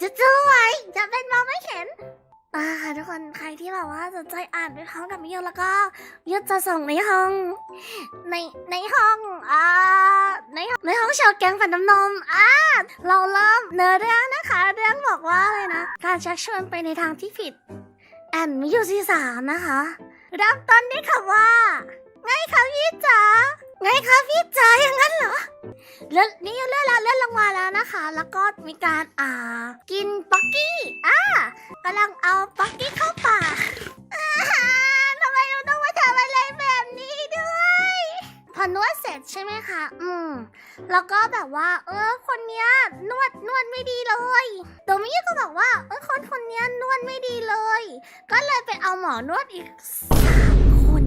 จะจู้ไว้จะเป็นมองไม่เห็นอ่าค่ะทุกคนใครที่แบบว่าสนใจอ่านไปพร้อมกับมิโยแล้วก็มิโยจะส่งในห้อง ในในห้องอ่าในห้องในห้องชาวแกงฝันน้ำนมอ่าเราเริ่มเนื้อเรื่องนะคะ เรื่องบอกว่าอะไรนะการชักชวนไปในทางที่ผิดแอนมิโยซีสามนะคะริ่มต้นด้วยคำว่า ไงคะพี่จ๋าไงคะพี่จ๋าอย่างนั้นเหรอ เลื่อนนี่เลื่อนแล้วเลื่อนลงมาแล้วนะคะ แล้วก็มีการอ่า กินป๊อกกี้อ่ากำลังเอาป๊อกกี้เข้าปากอ่าทำไมเราต้องมาทำอะไรแบบนี้ด้วยพอนวดเสร็จใช่ไหมคะอืมแล้วก็แบบว่า เออ คนเนี้ยนวดนวดไม่ดีเลยโดมิยก็บอกว่าเออคนคนเนี้ยนวดไม่ดีเลย ก็เลยไปเอาหมอนวดอีกสามคน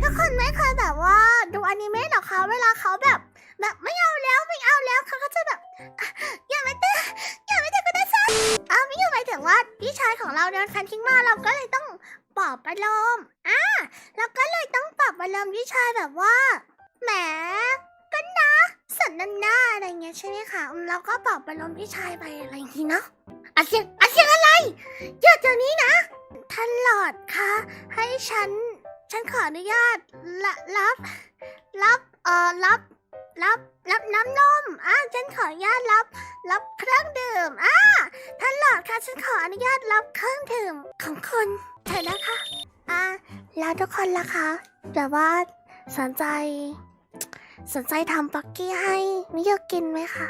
ทุกคนไม่เคยแบบว่า ดูอนิเมะหรอคะเวลาเขาแบบ แบบไม่เอาแล้วไม่เอาแล้วเขาก็จะแบบอะอย่ามาเตะอย่ามาเตะก็ได้ซัอ้าวไม่อยู่หมายถึงว่าพี่ชายของเราโดนแฟนทิ้งมาเราก็เลยต้องปลอบประโลมอ่าเราก็เลยต้องปลอบประโลมพี่ชายแบบว่าแหมก็นะสันนันหน้าอะไรเงี้ยใช่ไหมคะอืมเราก็ปลอบประโลมพี่ชายไปอะไรอย่างงี้เนาะอัดเสียงอัดเสียงอะไรหยุดเดี๋ยวนี้นะท่านหลอดคะให้ฉัน ฉันขออนุญาตละรับ รับ เอ่อ รับ รับรับน้ำนมอ่าฉันขออนุญาตรับ รับเครื่องดื่มอ่าท่านหลอดคะฉันขออนุญาตรับเครื่องดื่มของคนเถอะนะคะอ่าแล้วทุกคนล่ะคะแบบว่าสนใจ สนใจทำปักกี้ให้มิโยกินไหมคะ